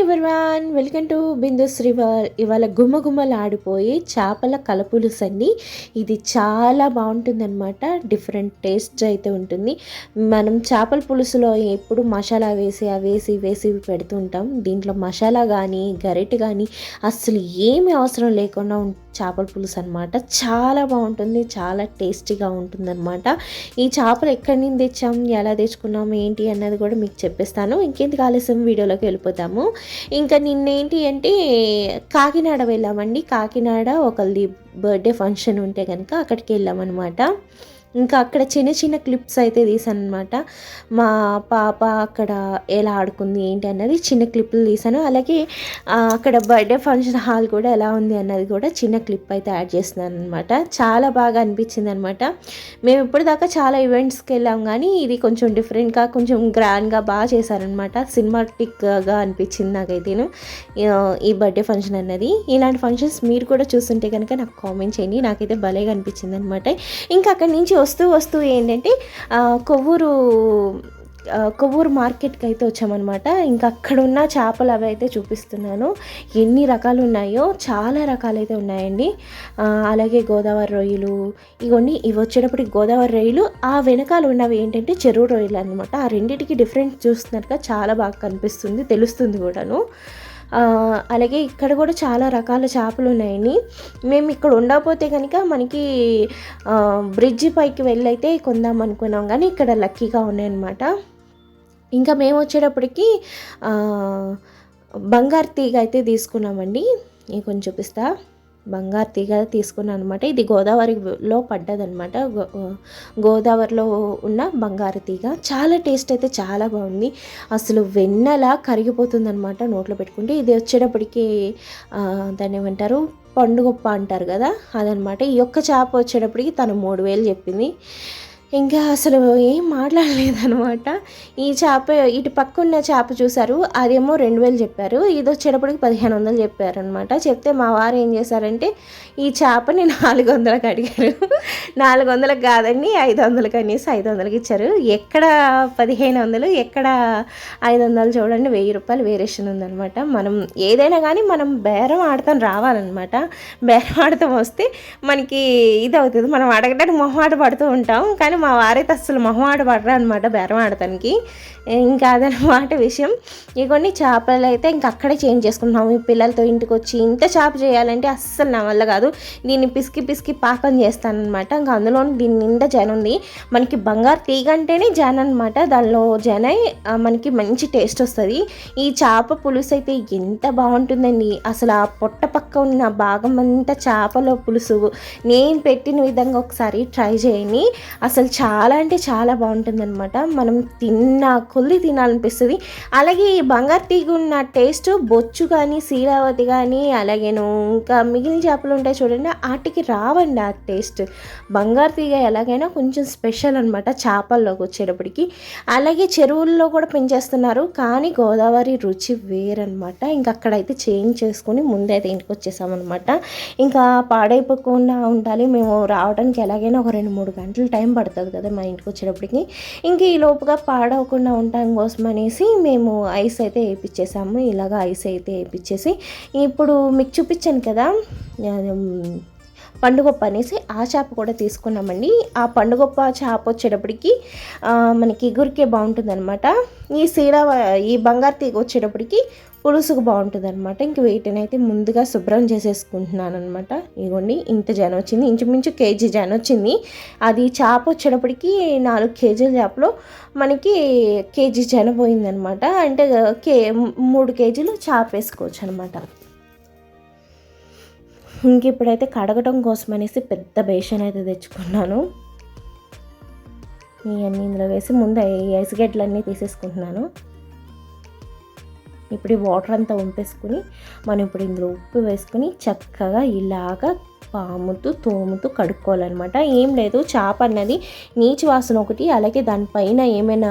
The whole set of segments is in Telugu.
ఎవరివాన్ వెల్కమ్ టు బిందు శ్రీవర్ ఇవాళ గుమ్మగుమ్మలాడిపోయి చేపల కలపులుసు అండి ఇది చాలా బాగుంటుందన్నమాట. డిఫరెంట్ టేస్ట్ అయితే ఉంటుంది. మనం చేపల పులుసులో ఎప్పుడు మసాలా వేసి అవేసి వేసి వేసి పెడుతూ ఉంటాం దీంట్లో మసాలా కానీ గరిటె కానీ అసలు ఏమి అవసరం లేకుండా చేపల పులుసు అనమాట చాలా బాగుంటుంది. చాలా టేస్టీగా ఉంటుందన్నమాట. ఈ చేపలు ఎక్కడి నుంచి తెచ్చాం? ఎలా తెచ్చుకున్నాం? ఏంటి? అన్నది కూడా మీకు చెప్పేస్తాను. ఇంకేంటి ఆలస్యం? వీడియోలోకి వెళ్ళిపోతాము. ఇంకా నిన్నేంటి అంటే కాకినాడ వెళ్ళామండి. కాకినాడ ఒకళ్ళది బర్త్డే ఫంక్షన్ ఉంటే కనుక అక్కడికి వెళ్ళామన్నమాట. ఇంకా అక్కడ చిన్న చిన్న క్లిప్స్ అయితే తీసాను అనమాట మా పాప అక్కడ ఎలా ఆడుకుంది ఏంటి అన్నది చిన్న క్లిప్లు తీసాను. అలాగే అక్కడ బర్త్డే ఫంక్షన్ హాల్ కూడా ఎలా ఉంది అన్నది కూడా చిన్న క్లిప్ అయితే యాడ్ చేస్తున్నాను అనమాట చాలా బాగా అనిపించింది అనమాట మేము ఇప్పటిదాకా చాలా ఈవెంట్స్కి వెళ్ళాం కానీ ఇది కొంచెం డిఫరెంట్గా కొంచెం గ్రాండ్గా బాగా చేశారనమాట సినిమాటిక్గా అనిపించింది నాకైతేను ఈ బర్త్డే ఫంక్షన్ అన్నది. ఇలాంటి ఫంక్షన్స్ మీరు కూడా చూస్తుంటే కనుక నాకు కామెంట్ చేయండి. నాకైతే భలేగా అనిపించింది అనమాట ఇంకా అక్కడి నుంచి వస్తూ వస్తూ ఏంటంటే కొవ్వూరు కొవ్వూరు మార్కెట్కి అయితే వచ్చామన్నమాట. ఇంకా అక్కడ ఉన్న చేపలు అవి అయితే చూపిస్తున్నాను. ఎన్ని రకాలు ఉన్నాయో చాలా రకాలు అయితే ఉన్నాయండి. అలాగే గోదావరి రొయ్యలు ఇవన్నీ ఇవి వచ్చేటప్పటికి గోదావరి రొయ్యలు. ఆ వెనకాల ఉన్నవి ఏంటంటే చెరువు రొయ్యలు అనమాట ఆ రెండింటికి డిఫరెన్స్ చూస్తున్నట్టుగా చాలా బాగా కనిపిస్తుంది తెలుస్తుంది కూడాను. అలాగే ఇక్కడ కూడా చాలా రకాల చేపలు ఉన్నాయని మేము ఇక్కడ ఉండకపోతే కనుక మనకి బ్రిడ్జ్ బ్రిడ్జి పైకి వెళ్ళైతే కొందాం అనుకున్నాం. కానీ ఇక్కడ లక్కీగా ఉన్నాయన్నమాట. ఇంకా మేము వచ్చేటప్పటికి బంగారు తీగ అయితే తీసుకున్నామండి. నేను కొంచెం చూపిస్తా. బంగారు తీగ తీసుకున్నాను అనమాట ఇది గోదావరిలో పడ్డదనమాట గో- గోదావరిలో ఉన్న బంగారు తీగ. చాలా టేస్ట్ అయితే చాలా బాగుంది. అసలు వెన్నలా కరిగిపోతుంది అనమాట నోట్లో పెట్టుకుంటే. ఇది వచ్చేటప్పటికి దాన్ని ఏమంటారు? పండుగొప్ప అంటారు కదా అదనమాట ఈ యొక్క చేప వచ్చేటప్పటికి తను మూడు వేలు చెప్పింది. ఇంకా అసలు ఏం మాట్లాడలేదనమాట ఈ చేప ఇటు పక్క ఉన్న చేప చూసారు అదేమో రెండు వేలు చెప్పారు. ఇది వచ్చేటప్పటికి పదిహేను వందలు చెప్పారనమాట చెప్తే మా వారు ఏం చేశారంటే ఈ చేపని నాలుగు వందలకు అడిగారు. నాలుగు వందలకు కాదండి ఐదు వందలు అనేసి ఐదు వందలకి ఇచ్చారు. ఎక్కడ పదిహేను వందలు ఎక్కడ ఐదు వందలు చూడండి వెయ్యి రూపాయలు వేరియేషన్ ఉందనమాట మనం ఏదైనా కానీ మనం బేరం ఆడతాం రావాలన్నమాట. బేరం ఆడతాం వస్తే మనకి ఇది అవుతుంది. మనం అడగడానికి మొహమాట పడుతూ ఉంటాం. కానీ మా వారైతే అసలు మొహమాట పడరా అనమాట బేరం ఆడటానికి ఇంకా అదనమాట విషయం. ఇవన్నీ చేపలు అయితే ఇంకా అక్కడే చేంజ్ చేసుకుంటున్నాం ఈ పిల్లలతో ఇంటికి వచ్చి ఇంత చేప చేయాలంటే అస్సలు నా వల్ల కాదు. దీన్ని పిసికి పిసికి పాకం చేస్తానమాట ఇంకా అందులో దీని నిండా జనం ఉంది. మనకి బంగారు తీగ అంటేనే జన అనమాట దానిలో జన మనకి మంచి టేస్ట్ వస్తుంది. ఈ చేప పులుసు అయితే ఎంత బాగుంటుందండి. అసలు ఆ పొట్ట పక్క ఉన్న భాగం అంతా చేపలో పులుసు. నేను పెట్టిన విధంగా ఒకసారి ట్రై చేయండి. అసలు చాలా అంటే చాలా బాగుంటుందన్నమాట. మనం తిన్న కొద్ది తినాలనిపిస్తుంది. అలాగే ఈ బంగారు తీగ ఉన్న టేస్ట్ బొచ్చు కానీ శీలావతి కానీ అలాగేను ఇంకా మిగిలిన చేపలు ఉంటాయి చూడండి వాటికి రావండి ఆ టేస్ట్. బంగారు తీగ ఎలాగైనా కొంచెం స్పెషల్ అనమాట చేపల్లోకి వచ్చేటప్పటికి. అలాగే చెరువుల్లో కూడా పెంచేస్తున్నారు కానీ గోదావరి రుచి వేరనమాట ఇంకా అక్కడైతే చేంజ్ చేసుకొని ముందైతే ఇంటికి వచ్చేసామన్నమాట. ఇంకా పాడైపోకుండా ఉండాలి. మేము రావడానికి ఎలాగైనా ఒక రెండు మూడు గంటలు టైం పడుతుంది. కదా మా ఇంటికి వచ్చేటప్పటికి. ఇంక ఈ లోపుగా పాడవకుండా ఉండటం కోసం అనేసి మేము ఐస్ అయితే వేయించేసాము ఇలాగ ఐస్ అయితే వేయించేసి ఇప్పుడు మీకు చూపించాను కదా పండుగొప్ప అనేసి ఆ చేప కూడా తీసుకున్నామండి. ఆ పండుగొప్ప చేప వచ్చేటప్పటికి మనకి గురికే బాగుంటుంది అనమాట ఈ సీడ ఈ బంగారు తీగ వచ్చేటప్పటికి పులుసుకు బాగుంటుంది అనమాట ఇంక వీటిని అయితే ముందుగా శుభ్రం చేసేసుకుంటున్నాను అనమాట ఇదిగోండి ఇంత జన వచ్చింది. ఇంచుమించు కేజీ జన వచ్చింది. అది చేప వచ్చేటప్పటికి నాలుగు కేజీల చేపలో మనకి కేజీ జన పోయిందనమాట అంటే కే మూడు కేజీలు చేప వేసుకోవచ్చు అనమాట ఇంక ఇప్పుడైతే కడగటం కోసం అనేసి పెద్ద బేషన్ అయితే తెచ్చుకున్నాను. ఇవన్నీ ఇందులో వేసి ముందు ఈ ఐస్ గడ్డలన్నీ తీసేసుకుంటున్నాను. ఇప్పుడు ఈ వాటర్ అంతా వంపేసుకుని మనం ఇప్పుడు ఇందులో ఉప్పు వేసుకుని చక్కగా ఇలాగా పాముతూ తోముతూ కడుక్కోవాలన్నమాట. ఏం లేదు చేప అన్నది నీచు వాసన ఒకటి అలాగే దానిపైన ఏమైనా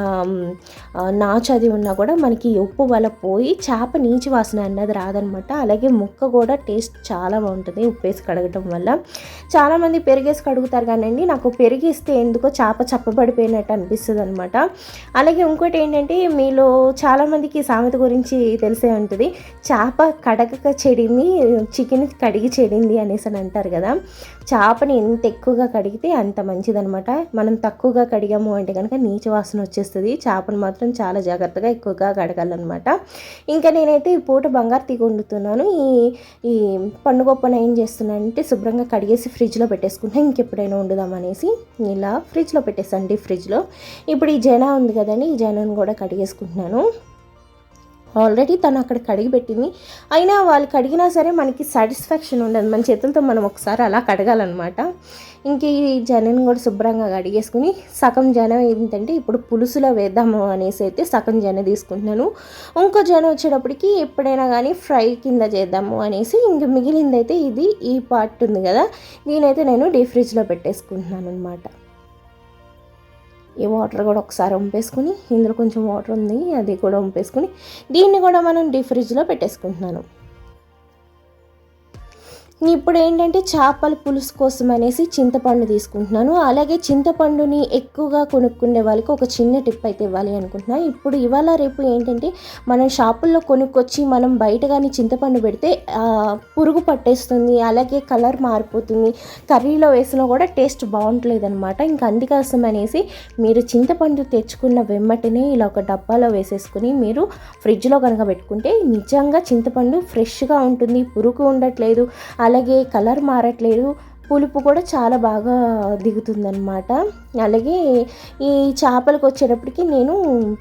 నాచు అది ఉన్నా కూడా మనకి ఉప్పు వల్ల పోయి చేప నీచు వాసన అన్నది రాదనమాట అలాగే ముక్క కూడా టేస్ట్ చాలా బాగుంటుంది ఉప్పేసి కడగటం వల్ల. చాలామంది పెరిగేసి కడుగుతారు కానండి నాకు పెరిగిస్తే ఎందుకో చేప చప్పబడిపోయినట్టు అనిపిస్తుంది అనమాట అలాగే ఇంకోటి ఏంటంటే మీలో చాలామందికి సామెత గురించి తెలిసే ఉంటుంది చేప కడగక చెడింది చికెన్ కడిగి చెడింది అనేసి అని అంటారు కదా చేపని ఎంత ఎక్కువగా కడిగితే అంత మంచిదనమాట మనం తక్కువగా కడిగాము అంటే కనుక నీచు వాసన వచ్చేస్తుంది. చేపను మాత్రం చాలా జాగ్రత్తగా ఎక్కువగా కడగాలన్నమాట. ఇంకా నేనైతే ఈ పూట బంగారు తీగ వండుతున్నాను. ఈ ఈ పండుగొప్పన ఏం చేస్తున్నానంటే శుభ్రంగా కడిగేసి ఫ్రిడ్జ్లో పెట్టేసుకుంటే ఇంకెప్పుడైనా వండుదామనేసి ఇలా ఫ్రిడ్జ్లో పెట్టేసాను డీప్ ఫ్రిడ్జ్లో. ఇప్పుడు ఈ జనా ఉంది కదండి ఈ జనాను కూడా కడిగేసుకుంటున్నాను. ఆల్రెడీ తను అక్కడ కడిగి పెట్టింది. అయినా వాళ్ళు కడిగినా సరే మనకి సాటిస్ఫాక్షన్ ఉండదు. మన చేతులతో మనం ఒకసారి అలా కడగాలన్నమాట. ఇంక ఈ జనని కూడా శుభ్రంగా కడిగేసుకుని సగం జనం ఏంటంటే ఇప్పుడు పులుసులో వేద్దాము అనేసి అయితే సగం జన తీసుకుంటున్నాను. ఇంకో జనం వచ్చేటప్పటికి ఎప్పుడైనా కానీ ఫ్రై కింద చేద్దాము అనేసి ఇంక మిగిలిందైతే ఇది ఈ పార్ట్ ఉంది కదా. దీనైతే నేను డీ ఫ్రిడ్జ్లో పెట్టేసుకుంటున్నాను అనమాట ఈ వాటర్ కూడా ఒకసారి వంపేసుకుని ఇందులో కొంచెం వాటర్ ఉంది అది కూడా వంపేసుకుని దీన్ని కూడా మనం డీప్ ఫ్రిడ్జ్లో పెట్టేసుకుంటున్నాను. ఇప్పుడు ఏంటంటే చేపల పులుసు కోసం అనేసి చింతపండు తీసుకుంటున్నాను. అలాగే చింతపండుని ఎక్కువగా కొనుక్కునే వాళ్ళకి ఒక చిన్న టిప్ అయితే ఇవ్వాలి అనుకుంటున్నాను ఇప్పుడు ఇవాళ రేపు ఏంటంటే మనం షాపుల్లో కొనుక్కొచ్చి మనం బయట కానీ చింతపండు పెడితే పురుగు పట్టేస్తుంది అలాగే కలర్ మారిపోతుంది కర్రీలో వేసినా కూడా టేస్ట్ బాగుంటలేదు అనమాట ఇంకా అందుకోసం అనేసి మీరు చింతపండు తెచ్చుకున్న వెమ్మటనే ఇలా ఒక డబ్బాలో వేసేసుకుని మీరు ఫ్రిడ్జ్లో కనుక పెట్టుకుంటే నిజంగా చింతపండు ఫ్రెష్గా ఉంటుంది పురుగు ఉండట్లేదు అలాగే కలర్ మారట్లేదు. పులుపు కూడా చాలా బాగా దిగుతుందనమాట అలాగే ఈ చేపలకు వచ్చేటప్పటికి నేను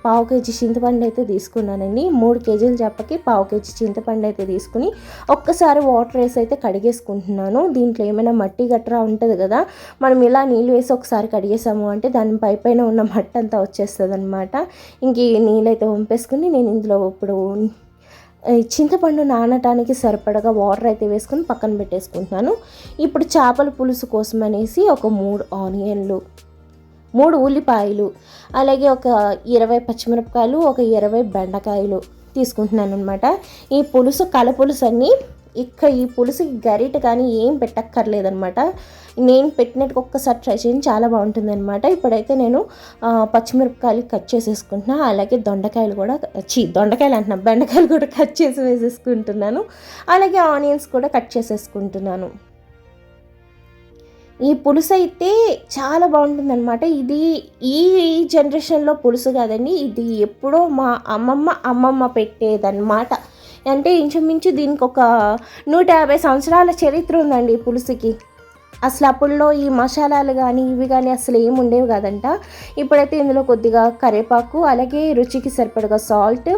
పావు కేజీ చింతపండు అయితే తీసుకున్నానండి. మూడు కేజీల చేపకి పావు కేజీ చింతపండు అయితే తీసుకుని ఒక్కసారి వాటర్ వేసి అయితే కడిగేసుకుంటున్నాను. దీంట్లో ఏమైనా మట్టి గట్రా ఉంటుంది కదా మనం ఇలా నీళ్ళు వేసి ఒకసారి కడిగేసాము అంటే దాని పై పైన ఉన్న మట్టి అంతా వచ్చేస్తుంది అనమాట ఇంక నీళ్ళైతే నీళ్ళు అయితే వంపేసుకుని నేను ఇందులో ఇప్పుడు చింతపండు నానటానికి సరిపడగా వాటర్ అయితే వేసుకొని పక్కన పెట్టేసుకుంటున్నాను. ఇప్పుడు చేపల పులుసు కోసం అనేసి ఒక మూడు ఆనియన్లు మూడు ఉల్లిపాయలు అలాగే ఒక ఇరవై పచ్చిమిరపకాయలు ఒక ఇరవై బెండకాయలు తీసుకుంటున్నాను అనమాట ఈ పులుసు కల పులుసు అన్నీ ఇక ఈ పులుసుకి గరిట కానీ ఏం పెట్టక్కర్లేదనమాట నేను పెట్టినట్టు ఒక్కసారి ట్రై చేయండి చాలా బాగుంటుంది అనమాట ఇప్పుడైతే నేను పచ్చిమిరపకాయలు కట్ చేసేసుకుంటున్నా. అలాగే దొండకాయలు కూడా చీ దొండకాయలు అంటున్నా బెండకాయలు కూడా కట్ చేసి వేసేసుకుంటున్నాను. అలాగే ఆనియన్స్ కూడా కట్ చేసేసుకుంటున్నాను. ఈ పులుసు అయితే చాలా బాగుంటుందన్నమాట. ఇది ఈ జనరేషన్లో పులుసు కాదండి. ఇది ఎప్పుడో మా అమ్మమ్మ అమ్మమ్మ పెట్టేదన్నమాట. అంటే ఇంచుమించు దీనికి ఒక నూట యాభై సంవత్సరాల చరిత్ర ఉందండి పులుసుకి. అసలు అప్పుడులో ఈ మసాలాలు కానీ ఇవి కానీ అసలు ఏమి ఉండేవి కాదంట. ఇప్పుడైతే ఇందులో కొద్దిగా కరివేపాకు అలాగే రుచికి సరిపడగా సాల్ట్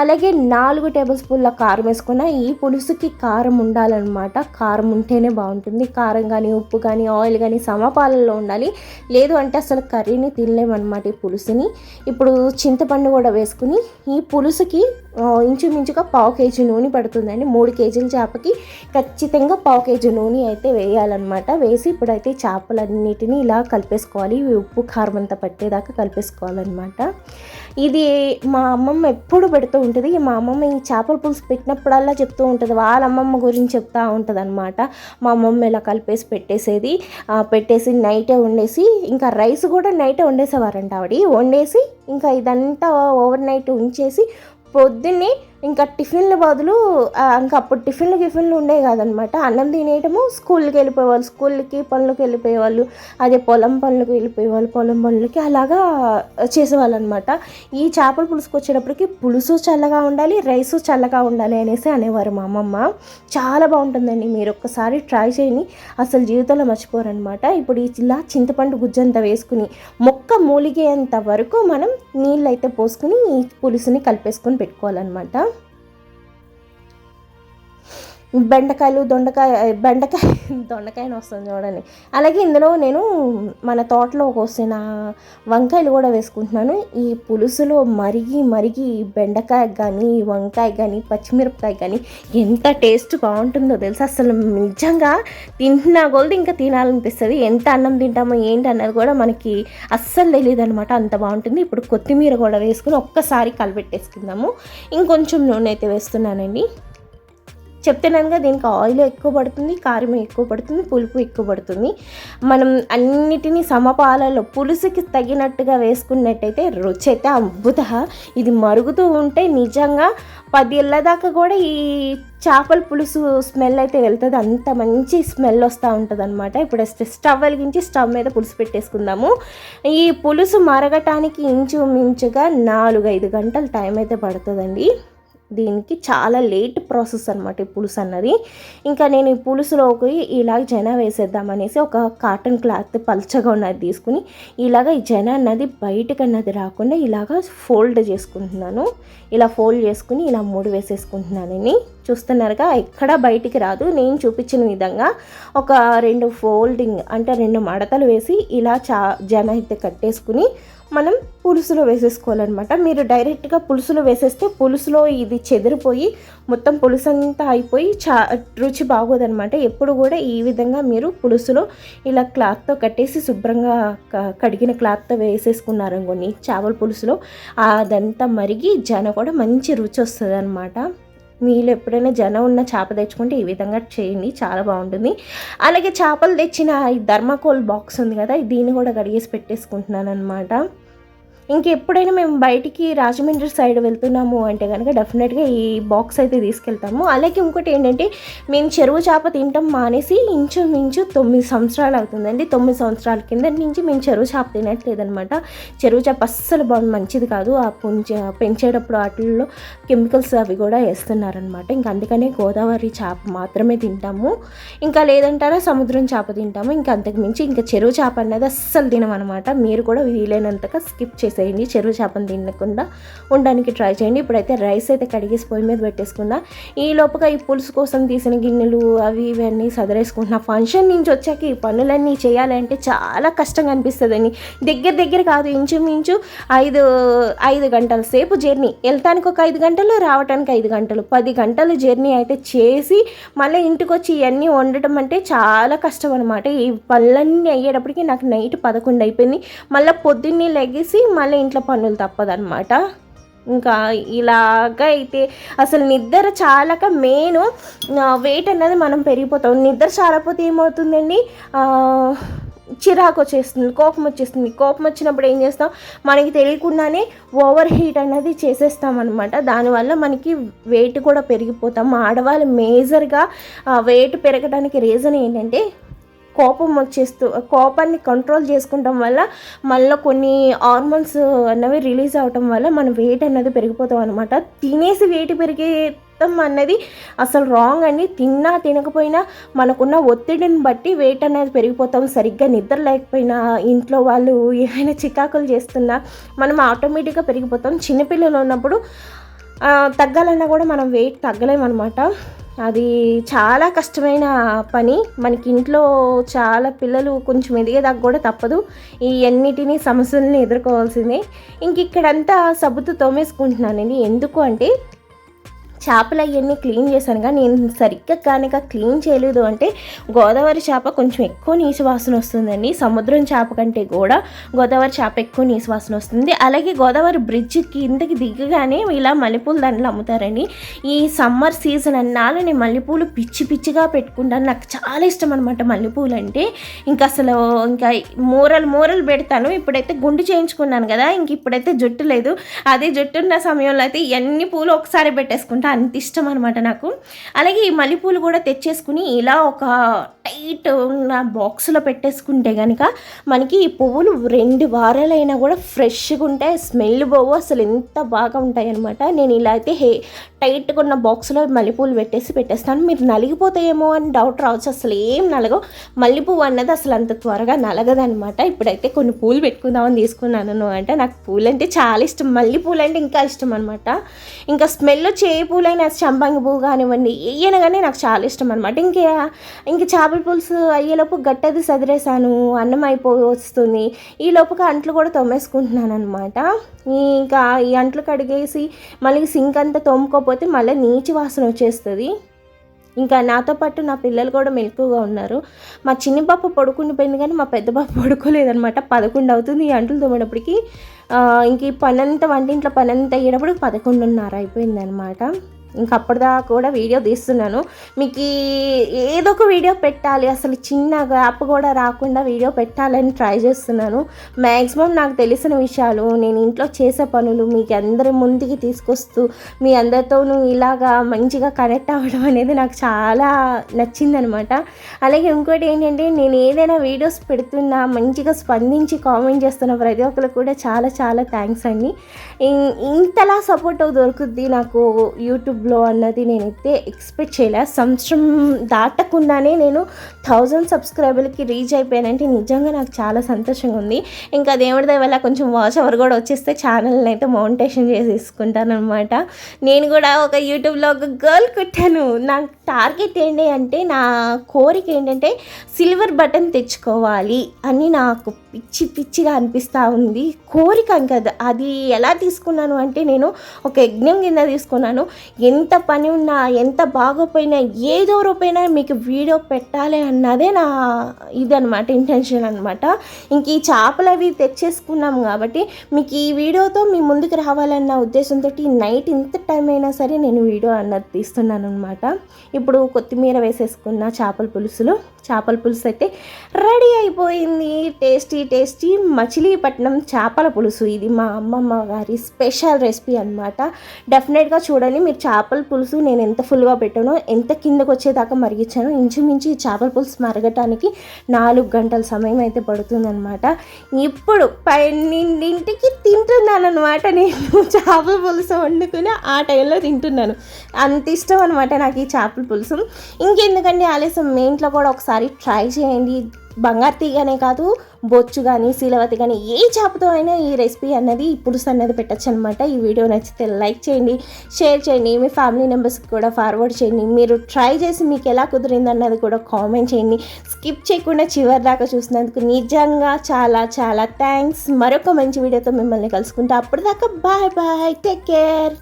అలాగే నాలుగు టేబుల్ స్పూన్ల కారం వేసుకున్న ఈ పులుసుకి కారం ఉండాలన్నమాట. కారం ఉంటేనే బాగుంటుంది. కారం కానీ ఉప్పు కానీ ఆయిల్ కానీ సమపాలలో ఉండాలి. లేదు అంటే అసలు కర్రీని తినలేమన్నమాట ఈ పులుసుని. ఇప్పుడు చింతపండు కూడా వేసుకుని ఈ పులుసుకి ఇంచుమించుగా పావు కేజీ నూనె పడుతుందండి. మూడు కేజీల చేపకి ఖచ్చితంగా పావు కేజీ నూనె అయితే వేయాలన్నమాట. వేసి ఇప్పుడైతే చేపలన్నిటిని ఇలా కలిపేసుకోవాలి. ఇవి ఉప్పు కారం అంతా పట్టేదాకా కలిపేసుకోవాలన్నమాట. ఇది మా అమ్మమ్మ ఎప్పుడు పెడుతూ ఉంటుంది. మా అమ్మమ్మ ఈ చేపల పులుసు పెట్టినప్పుడల్లా చెప్తూ ఉంటుంది. వాళ్ళ అమ్మమ్మ గురించి చెప్తూ ఉంటుంది అనమాట మా అమ్మమ్మ ఇలా కలిపేసి పెట్టేసేది. పెట్టేసి నైటే వండేసి ఇంకా రైస్ కూడా నైటే వండేసేవారంట ఆవిడ. వండేసి ఇంకా ఇదంతా ఓవర్ నైట్ ఉంచేసి పొద్దున్నే ఇంకా టిఫిన్ల బదులు ఇంకా అప్పుడు టిఫిన్లు గిఫిన్లు ఉండేవి కాదనమాట. అన్నం తినేయటము స్కూల్కి వెళ్ళిపోయేవాళ్ళు స్కూల్కి పనులకు వెళ్ళిపోయేవాళ్ళు అదే పొలం పనులకు వెళ్ళిపోయేవాళ్ళు పొలం పనులకి అలాగా చేసేవాళ్ళు అనమాట ఈ చేపల పులుసుకు వచ్చేటప్పటికి పులుసు చల్లగా ఉండాలి రైస్ చల్లగా ఉండాలి అనేసి అనేవారు మా అమ్మమ్మ. చాలా బాగుంటుందండి మీరు ఒక్కసారి ట్రై చేయని అసలు జీవితంలో మర్చిపోరనమాట. ఇప్పుడు ఈ ఇలా చింతపండు గుజ్జంతా వేసుకుని మొక్క మూలిగేంత వరకు మనం నీళ్ళు అయితే పోసుకుని ఈ పులుసుని కలిపేసుకొని పెట్టుకోవాలన్నమాట. బెండకాయలు దొండకాయ బెండకాయ దొండకాయని వస్తుంది చూడండి. అలాగే ఇందులో నేను మన తోటలో కోసిన వంకాయలు కూడా వేసుకుంటున్నాను. ఈ పులుసులో మరిగి మరిగి బెండకాయ కానీ వంకాయ కానీ పచ్చిమిరపకాయ కానీ ఎంత టేస్ట్ బాగుంటుందో తెలుసు? అసలు నిజంగా తింటున్నా కొలది ఇంకా తినాలనిపిస్తుంది. ఎంత అన్నం తింటామో ఏంటి అన్నది కూడా మనకి అస్సలు తెలియదు అనమాట అంత బాగుంటుంది. ఇప్పుడు కొత్తిమీర కూడా వేసుకుని ఒక్కసారి కలిపెట్టేసుకుందాము ఇంకొంచెం నూనె అయితే వేస్తున్నానండి. చెప్తున్నానుగా దీనికి ఆయిల్ ఎక్కువ పడుతుంది కారం ఎక్కువ పడుతుంది పులుపు ఎక్కువ పడుతుంది. మనం అన్నిటినీ సమపాలలో పులుసుకి తగినట్టుగా వేసుకున్నట్టయితే రుచి అయితే అద్భుత. ఇది మరుగుతూ ఉంటే నిజంగా పది ఏళ్ళ దాకా కూడా ఈ చేపల పులుసు స్మెల్ అయితే వెళ్తుంది. అంత మంచి స్మెల్ వస్తూ ఉంటుంది అనమాట ఇప్పుడు స్టవ్ వెలిగించి స్టవ్ మీద పులుసు పెట్టేసుకుందాము. ఈ పులుసు మరగటానికి ఇంచుమించుగా నాలుగు ఐదు గంటలు టైం అయితే పడుతుందండి. దీనికి చాలా లేట్ ప్రాసెస్ అనమాట ఈ పులుసు అన్నది. ఇంకా నేను ఈ పులుసులోకి ఇలాగ జన వేసేద్దామనేసి ఒక కాటన్ క్లాత్ పల్చగా ఉన్నది తీసుకుని ఇలాగ ఈ జన అన్నది బయటకు అన్నది రాకుండా ఇలాగ ఫోల్డ్ చేసుకుంటున్నాను. ఇలా ఫోల్డ్ చేసుకుని ఇలా మూడు వేసేసుకుంటున్నానని చూస్తున్నారుగా ఎక్కడ బయటికి రాదు. నేను చూపించిన విధంగా ఒక రెండు ఫోల్డింగ్ అంటే రెండు మడతలు వేసి ఇలా చా జన అయితే కట్టేసుకుని మనం పులుసులో వేసేసుకోవాలన్నమాట. మీరు డైరెక్ట్గా పులుసులో వేసేస్తే పులుసులో ఇది చెదిరిపోయి మొత్తం పులుసు అంతా అయిపోయి చా రుచి బాగోదనమాట ఎప్పుడు కూడా ఈ విధంగా మీరు పులుసులో ఇలా క్లాత్తో కట్టేసి శుభ్రంగా కడిగిన క్లాత్తో వేసేసుకున్నారనుకోండి చేపల పులుసులో అదంతా మరిగి జన కూడా మంచి రుచి వస్తుంది అనమాట మీరు ఎప్పుడైనా జనం ఉన్న చేప తెచ్చుకుంటే ఈ విధంగా చేయండి చాలా బాగుంటుంది. అలాగే చేపలు తెచ్చిన ఈ ధర్మకోల్ బాక్స్ ఉంది కదా దీన్ని కూడా కడిగేసి పెట్టేసుకుంటున్నాను అనమాట ఇంకెప్పుడైనా మేము బయటికి రాజమండ్రి సైడ్ వెళ్తున్నాము అంటే కనుక డెఫినెట్గా ఈ బాక్స్ అయితే తీసుకెళ్తాము. అలాగే ఇంకోటి ఏంటంటే మేము చెరువు చేప తింటాం మానేసి ఇంచుమించు తొమ్మిది సంవత్సరాలు అవుతుందండి. తొమ్మిది సంవత్సరాల కింద నుంచి మేము చెరువు చేప తినట్లేదనమాట చెరువు చేప అస్సలు బాగుంది మంచిది కాదు. ఆ పుంజ పెంచేటప్పుడు వాటిల్లో కెమికల్స్ అవి కూడా వేస్తున్నారనమాట ఇంకా అందుకనే గోదావరి చేప మాత్రమే తింటాము. ఇంకా లేదంటారా సముద్రం చేప తింటాము. ఇంకా అంతకు మించి ఇంకా చెరువు చేప అనేది అస్సలు తినమనమాట మీరు కూడా వీలైనంతగా స్కిప్ చేసి చేసేయండి. చెరువు చేపను తినకుండా ఉండడానికి ట్రై చేయండి. ఇప్పుడైతే రైస్ అయితే కడిగేసి పొయ్యి మీద పెట్టేసుకుందా ఈ లోపుగా ఈ పులుసు కోసం తీసిన గిన్నెలు అవి ఇవన్నీ సదరేసుకుంటున్నా. ఫంక్షన్ నుంచి వచ్చాక ఈ పనులన్నీ చేయాలంటే చాలా కష్టంగా అనిపిస్తుందని దగ్గర దగ్గర కాదు ఇంచుమించు ఐదు ఐదు గంటల సేపు జర్నీ. వెళ్తానికి ఒక ఐదు గంటలు రావడానికి ఐదు గంటలు. పది గంటలు జర్నీ అయితే చేసి మళ్ళీ ఇంటికి వచ్చి ఇవన్నీ వండటం అంటే చాలా కష్టం అనమాట ఈ పళ్ళన్నీ అయ్యేటప్పటికి నాకు నైట్ పదకొండు అయిపోయింది. మళ్ళీ పొద్దున్నే లెగేసి మళ్ళీ ఇంట్లో పనులు తప్పదనమాట ఇంకా ఇలాగా అయితే అసలు నిద్ర చాలక మెయిన్ వెయిట్ అన్నది మనం పెరిగిపోతాం. నిద్ర చాలకపోతే ఏమవుతుందండి? చిరాకు వచ్చేస్తుంది కోపం వచ్చేస్తుంది. కోపం వచ్చినప్పుడు ఏం చేస్తాం? మనకి తెలియకుండానే ఓవర్ హీట్ అనేది చేసేస్తాం అనమాట దానివల్ల మనకి వెయిట్ కూడా పెరిగిపోతాం. ఆడవాళ్ళు మేజర్గా వెయిట్ పెరగడానికి రీజన్ ఏంటంటే కోపం వచ్చేస్తూ కోపాన్ని కంట్రోల్ చేసుకుంటాం వల్ల మళ్ళీ కొన్ని హార్మోన్స్ అన్నవి రిలీజ్ అవటం వల్ల మన వెయిట్ అన్నది పెరిగిపోతాం అనమాట తినేసి వెయిట్ పెరిగే అన్నది అసలు రాంగ్ అండి. తిన్నా తినకపోయినా మనకున్న ఒత్తిడిని బట్టి వెయిట్ అనేది పెరిగిపోతాం. సరిగ్గా నిద్ర లేకపోయినా ఇంట్లో వాళ్ళు ఏమైనా చికాకులు చేస్తున్నా మనం ఆటోమేటిక్గా పెరిగిపోతాం. చిన్నపిల్లలు ఉన్నప్పుడు తగ్గాలన్నా కూడా మనం వెయిట్ తగ్గలేమన్నమాట. అది చాలా కష్టమైన పని. మనకి ఇంట్లో చాలా పిల్లలు కొంచెం ఎదిగేదాకా కూడా తప్పదు. ఈ అన్నిటినీ సమస్యల్ని ఎదుర్కోవాల్సిందే. ఇంక ఇక్కడంతా సబ్బుతో తోమేసుకుంటున్నానండి. ఎందుకు అంటే చేపలు అవన్నీ క్లీన్ చేశాను. కానీ నేను సరిగ్గా కనుక క్లీన్ చేయలేదు అంటే గోదావరి చేప కొంచెం ఎక్కువ నీసు వాసన వస్తుందండి. సముద్రం చేప కంటే కూడా గోదావరి చేప ఎక్కువ నీసు వాసన వస్తుంది. అలాగే గోదావరి బ్రిడ్జ్ కిందకి దిగగానే ఇలా మల్లెపూలు దండలు అమ్ముతారండి. ఈ సమ్మర్ సీజన్ అన్నాళ్ళు నేను మల్లెపూలు పిచ్చి పిచ్చిగా పెట్టుకుంటాను. నాకు చాలా ఇష్టం అనమాట మల్లెపూలు అంటే. ఇంకా అసలు ఇంకా మూరలు మూరలు పెడతాను. ఇప్పుడైతే గుండు చేయించుకున్నాను కదా ఇంక ఇప్పుడైతే జుట్టు లేదు. అదే జుట్టు ఉన్న సమయంలో అయితే ఎన్ని పూలు ఒకసారి పెట్టేసుకుంటాను అంత ఇష్టం అనమాట నాకు. అలాగే ఈ మల్లెపూలు కూడా తెచ్చేసుకుని ఇలా ఒక టైట్ ఉన్న బాక్స్లో పెట్టేసుకుంటే కనుక మనకి ఈ పువ్వులు రెండు వారాలైనా కూడా ఫ్రెష్గా ఉంటాయి స్మెల్ పోవు అసలు ఎంత బాగా ఉంటాయి అనమాట నేను ఇలా అయితే హే టైట్గా ఉన్న బాక్స్లో మల్లెపూలు పెట్టేసి పెట్టేస్తాను. మీరు నలిగిపోతాయేమో అని డౌట్ రావచ్చు. అసలు ఏం నలగో మల్లెపువ్వు అన్నది అసలు అంత త్వరగా నలగదనమాట ఇప్పుడైతే కొన్ని పూలు పెట్టుకుందామని తీసుకున్నాను అంటే నాకు పూలు అంటే చాలా ఇష్టం. మల్లెపూలు అంటే ఇంకా ఇష్టం అనమాట ఇంకా స్మెల్ చేయ పూలు పువ్వులైన చంబంగి పువ్వు కానివ్వండి ఏయైనా కానీ నాకు చాలా ఇష్టం అనమాట ఇంకా ఇంక చేపల పులుసు అయ్యేలోపు గట్టది సదిరేసాను అన్నం అయిపోయి వస్తుంది ఈ లోపుగా అంట్లు కూడా తోమేసుకుంటున్నాను అనమాట ఇంకా ఈ అంట్లు కడిగేసి మళ్ళీ సింక్ అంతా తోముకోకపోతే మళ్ళీ నీచి వాసన వచ్చేస్తుంది. ఇంకా నాతో పాటు నా పిల్లలు కూడా మెలకుగా ఉన్నారు. మా చిన్నపాప పాప పడుకుని కానీ మా పెద్ద పాప పడుకోలేదనమాట పదకొండు అవుతుంది ఈ అంటులు తోమేటప్పటికి. ఇంక ఈ పనంతా వంటింట్లో పనంతా అయ్యేటప్పుడు పదకొండున్నర అయిపోయిందనమాట ఇంకా అప్పటిదాకా కూడా వీడియో తీస్తున్నాను. మీకు ఈ- ఏదో ఒక వీడియో పెట్టాలి. అసలు చిన్న గ్యాప్ కూడా రాకుండా వీడియో పెట్టాలని ట్రై చేస్తున్నాను. మ్యాక్సిమం నాకు తెలిసిన విషయాలు నేను ఇంట్లో చేసే పనులు మీకు అందరి ముందుకి తీసుకొస్తూ మీ అందరితోనూ ఇలాగా మంచిగా కనెక్ట్ అవ్వడం అనేది నాకు చాలా నచ్చిందనమాట. అలాగే ఇంకోటి ఏంటంటే నేను ఏదైనా వీడియోస్ పెడుతున్నా మంచిగా స్పందించి కామెంట్ చేస్తున్న ప్రతి ఒక్కరు కూడా చాలా చాలా థ్యాంక్స్ అండి. ఇంతలా సపోర్ట్ దొరుకుద్ది నాకు యూట్యూబ్ యూట్యూబ్లో అన్నది నేనైతే ఎక్స్పెక్ట్ చేయలే. సంవత్సరం దాటకుండానే నేను థౌజండ్ సబ్స్క్రైబర్లకి రీచ్ అయిపోయానంటే నిజంగా నాకు చాలా సంతోషంగా ఉంది. ఇంకా దేవుడి దయ వల్ల కొంచెం వాచ్ అవర్ కూడా వచ్చేస్తే ఛానల్ని అయితే మౌంటేషన్ చేసి తీసుకుంటాను అనమాట నేను కూడా ఒక యూట్యూబ్లో ఒక గర్ల్ కుట్టాను. నా టార్గెట్ ఏంటి అంటే నా కోరిక ఏంటంటే సిల్వర్ బటన్ తెచ్చుకోవాలి అని నాకు పిచ్చి పిచ్చిగా అనిపిస్తూ ఉంది. కోరిక కదా అది ఎలా తీసుకున్నాను అంటే నేను ఒక యజ్ఞం కింద తీసుకున్నాను. ఎంత పని ఉన్నా ఎంత బాగోపోయినా ఏదో రూపైనా మీకు వీడియో పెట్టాలి అన్నదే నా ఇదనమాట ఇంటెన్షన్ అనమాట ఇంక ఈ చేపలు అవి తెచ్చేసుకున్నాం కాబట్టి మీకు ఈ వీడియోతో మీ ముందుకు రావాలన్న ఉద్దేశంతో నైట్ ఇంత టైం అయినా సరే నేను వీడియో అన్నది తీస్తున్నాను అనమాట ఇప్పుడు కొత్తిమీర వేసేసుకున్న చేపల పులుసులు. చేపల పులుసు అయితే రెడీ అయిపోయింది. టేస్టీ టేస్టీ మచిలీపట్నం చేపల పులుసు. ఇది మా అమ్మమ్మ గారి స్పెషల్ రెసిపీ అనమాట డెఫినెట్గా చూడండి మీరు చేపల పులుసు నేను ఎంత ఫుల్గా పెట్టానో ఎంత కిందకు వచ్చేదాకా మరిగించాను ఇంచుమించు ఈ చేపల పులుసు మరగటానికి నాలుగు గంటల సమయం అయితే పడుతుందన్నమాట. ఇప్పుడు పన్నెండింటికి తింటున్నాను అనమాట నేను చేపల పులుసు వండుకుని ఆ టైంలో తింటున్నాను. అంత ఇష్టం అనమాట నాకు ఈ చేపల పులుసు. ఇంకెందుకండి ఆలస్యం? మీ ఇంట్లో కూడా ఒకసారి ట్రై చేయండి. బంగారు తీగనే కాదు బొచ్చు కానీ శీలవతి కానీ ఏ చేపతో అయినా ఈ రెసిపీ అన్నది ఇప్పుడు సన్నది అన్నది పెట్టచ్చు అనమాట ఈ వీడియో నచ్చితే లైక్ చేయండి షేర్ చేయండి మీ ఫ్యామిలీ మెంబర్స్కి కూడా ఫార్వర్డ్ చేయండి. మీరు ట్రై చేసి మీకు ఎలా కుదిరింది అన్నది కూడా కామెంట్ చేయండి. స్కిప్ చేయకుండా చివరి దాకా చూసినందుకు నిజంగా చాలా చాలా థ్యాంక్స్. మరొక మంచి వీడియోతో మిమ్మల్ని కలుసుకుంటా. అప్పటిదాకా బాయ్ బాయ్ టేక్ కేర్.